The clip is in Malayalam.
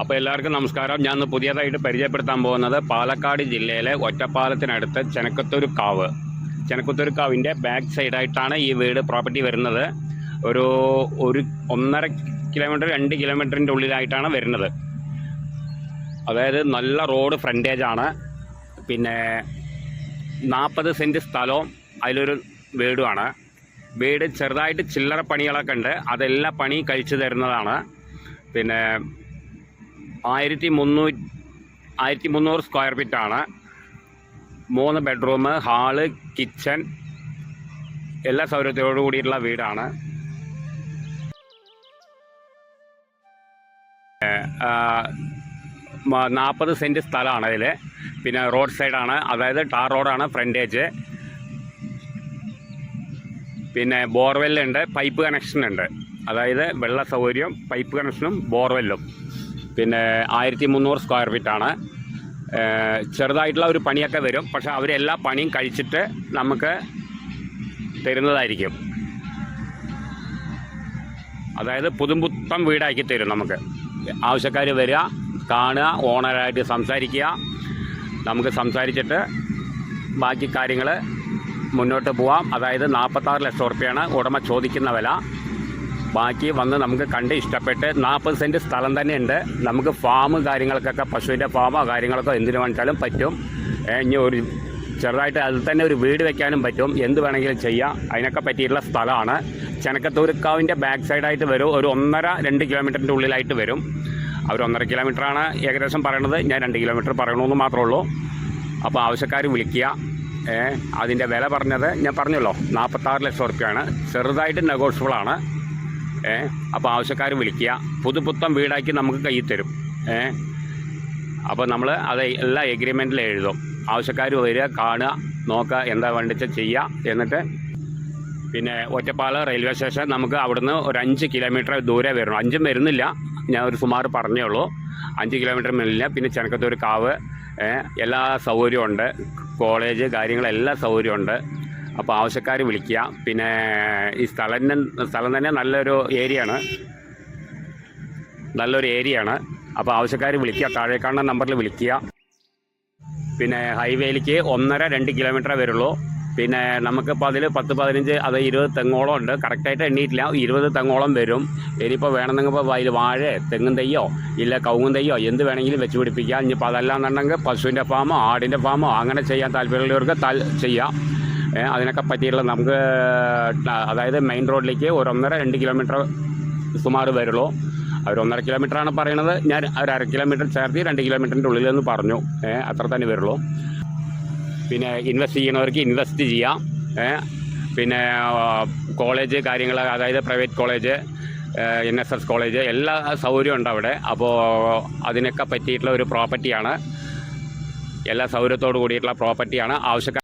അപ്പോൾ എല്ലാവർക്കും നമസ്കാരം. ഞാൻ പുതിയതായിട്ട് പരിചയപ്പെടുത്താൻ പോകുന്നത് പാലക്കാട് ജില്ലയിലെ ഒറ്റപ്പാലത്തിനടുത്ത് ചെനക്കത്തൂർ കാവ്. ചെനക്കത്തൂർ കാവിന്റെ ബാക്ക് സൈഡായിട്ടാണ് ഈ വീട് പ്രോപ്പർട്ടി വരുന്നത്. ഒരു ഒരു ഒന്നര കിലോമീറ്റർ രണ്ട് കിലോമീറ്ററിന്റെ ഉള്ളിലായിട്ടാണ് വരുന്നത്. അതായത് നല്ല റോഡ് ഫ്രണ്ടേജ് ആണ്. പിന്നെ നാൽപ്പത് സെന്റ് സ്ഥലവും അതിലൊരു വീടുമാണ് വീട് ചെറുതായിട്ട് ചില്ലറ പണികളൊക്കെ ഉണ്ട്. അതെല്ലാം പണി കഴിച്ചു തരുന്നതാണ്. പിന്നെ ആയിരത്തി മുന്നൂറ്റി ആയിരത്തി മുന്നൂറ് സ്ക്വയർ ഫീറ്റാണ്. മൂന്ന് ബെഡ്റൂം ഹാൾ കിച്ചൺ എല്ലാ സൗകര്യത്തോടു കൂടിയിട്ടുള്ള വീടാണ്. നാൽപ്പത് സെന്റ് സ്ഥലമാണ് അതിൽ പിന്നെ റോഡ് സൈഡാണ്. അതായത് ടാർ റോഡാണ് ഫ്രണ്ടേജ്. പിന്നെ ബോർവെല്ലുണ്ട്. പൈപ്പ് കണക്ഷൻ ഉണ്ട് അതായത് വെള്ള സൗകര്യം പൈപ്പ് കണക്ഷനും ബോർവെല്ലും. പിന്നെ ആയിരത്തി മുന്നൂറ് സ്ക്വയർ ഫീറ്റാണ്. ചെറുതായിട്ടുള്ള ഒരു പണിയൊക്കെ വരും. പക്ഷെ അവരെല്ലാ പണിയും കഴിച്ചിട്ട് നമുക്ക് തരുന്നതായിരിക്കും. അതായത് പുതുമ്പുത്തം വീടാക്കി തരും നമുക്ക്. ആവശ്യക്കാർ വരിക കാണുക ഓണറായിട്ട് സംസാരിക്കുക. നമുക്ക് സംസാരിച്ചിട്ട് ബാക്കി കാര്യങ്ങൾ മുന്നോട്ട് പോവാം. അതായത് നാൽപ്പത്താറ് ലക്ഷം ഉറപ്പിയാണ് ഉടമ ചോദിക്കുന്ന വില. ബാക്കി വന്ന് നമുക്ക് കണ്ട് ഇഷ്ടപ്പെട്ട് നാൽപ്പത് സെന്റ് സ്ഥലം തന്നെ ഉണ്ട് നമുക്ക് ഫാം കാര്യങ്ങൾക്കൊക്കെ പശുവിന്റെ ഫാമോ കാര്യങ്ങളൊക്കെ എന്തിനു വേണിച്ചാലും പറ്റും. ഇനി ഒരു ചെറുതായിട്ട് അതിൽ തന്നെ ഒരു വീട് വെക്കാനും പറ്റും. എന്ത് വേണമെങ്കിലും ചെയ്യാം. അതിനൊക്കെ പറ്റിയിട്ടുള്ള സ്ഥലമാണ്. ചെനക്കത്തൂർക്കാവിന്റെ ബാക്ക് സൈഡായിട്ട് വരും. ഒരു ഒന്നര രണ്ട് കിലോമീറ്ററിന്റെ ഉള്ളിലായിട്ട് വരും. അവർ ഒന്നര കിലോമീറ്ററാണ് ഏകദേശം പറയണത്. ഞാൻ രണ്ട് കിലോമീറ്റർ പറയണമെന്ന് മാത്രമേ ഉള്ളൂ. അപ്പോൾ ആവശ്യക്കാർ വിളിക്കുക. അതിന്റെ വില പറഞ്ഞത് ഞാൻ പറഞ്ഞല്ലോ. നാൽപ്പത്താറ് ലക്ഷം റുപ്യാണ് ചെറുതായിട്ട് ഏ അപ്പോൾ ആവശ്യക്കാർ വിളിക്കുക. പുതുപുത്തം വീടാക്കി നമുക്ക് കയ്യിൽ തരും. അപ്പോൾ നമ്മൾ അത് എല്ലാ എഗ്രിമെന്റിലും എഴുതും. ആവശ്യക്കാർ വരിക കാണുക നോക്കുക എന്താ വേണ്ടിച്ച ചെയ്യുക. എന്നിട്ട് പിന്നെ ഒറ്റപ്പാല റെയിൽവേ സ്റ്റേഷൻ നമുക്ക് അവിടുന്ന് ഒരു അഞ്ച് കിലോമീറ്റർ ദൂരെ വരണം. അഞ്ചും വരുന്നില്ല. ഞാൻ ഒരു സുമാർ പറഞ്ഞേ ഉള്ളൂ. അഞ്ച് കിലോമീറ്റർ മേലില്ല. പിന്നെ ചെനക്കത്തൂർ കാവ് എല്ലാ സൗകര്യമുണ്ട് കോളേജ് കാര്യങ്ങളെല്ലാം സൗകര്യമുണ്ട് അപ്പോൾ ആവശ്യക്കാർ വിളിക്കുക. പിന്നെ ഈ സ്ഥലം സ്ഥലം തന്നെ നല്ലൊരു ഏരിയയാണ്. നല്ലൊരു ഏരിയയാണ്. അപ്പോൾ ആവശ്യക്കാർ വിളിക്കുക. താഴെ കാണുന്ന നമ്പറിൽ വിളിക്കുക. പിന്നെ ഹൈവേയിലേക്ക് ഒന്നര രണ്ട് കിലോമീറ്റർ വരുള്ളൂ. പിന്നെ നമുക്കിപ്പോൾ അതിൽ പത്ത് പതിനഞ്ച് അത് ഇരുപത് തെങ്ങോളം ഉണ്ട്. കറക്റ്റായിട്ട് എണ്ണിയിട്ടില്ല ഇരുപത് തെങ്ങോളം വരും. ഇനിയിപ്പോൾ വേണമെന്നെങ്കിൽ ഇപ്പോൾ അതിൽ വാഴ തെങ്ങും തെയ്യോ ഇല്ല കവുങ്ങും തെയ്യോ എന്ത് വേണമെങ്കിലും വെച്ച് പിടിപ്പിക്കാം. ഇനിയിപ്പോൾ അതല്ലാന്നുണ്ടെങ്കിൽ പശുവിന്റെ ഫാമോ ആടിന്റെ ഫാമോ അങ്ങനെ ചെയ്യാൻ താല്പര്യമുള്ളവർക്ക് താൽ ചെയ്യാം. അതിനൊക്കെ പറ്റിയിട്ടുള്ള നമുക്ക് അതായത് മെയിൻ റോഡിലേക്ക് ഒരു ഒന്നര രണ്ട് കിലോമീറ്റർ സുമാർ വരുള്ളൂ. അവർ ഒന്നര കിലോമീറ്ററാണ് പറയണത്. ഞാൻ അവർ അര കിലോമീറ്റർ ചേർത്ത് രണ്ട് കിലോമീറ്ററിന്റെ ഉള്ളിലെന്ന് പറഞ്ഞു. അത്ര തന്നെ വരുള്ളൂ. പിന്നെ ഇൻവെസ്റ്റ് ചെയ്യണവർക്ക് ഇൻവെസ്റ്റ് ചെയ്യാം. പിന്നെ കോളേജ് കാര്യങ്ങൾ അതായത് private college N S S college എല്ലാ സൗകര്യവും ഉണ്ട് അവിടെ. അപ്പോൾ അതിനൊക്കെ പറ്റിയിട്ടുള്ള ഒരു പ്രോപ്പർട്ടിയാണ് എല്ലാ സൗകര്യത്തോടു കൂടിയിട്ടുള്ള പ്രോപ്പർട്ടിയാണ് ആവശ്യക്കാർ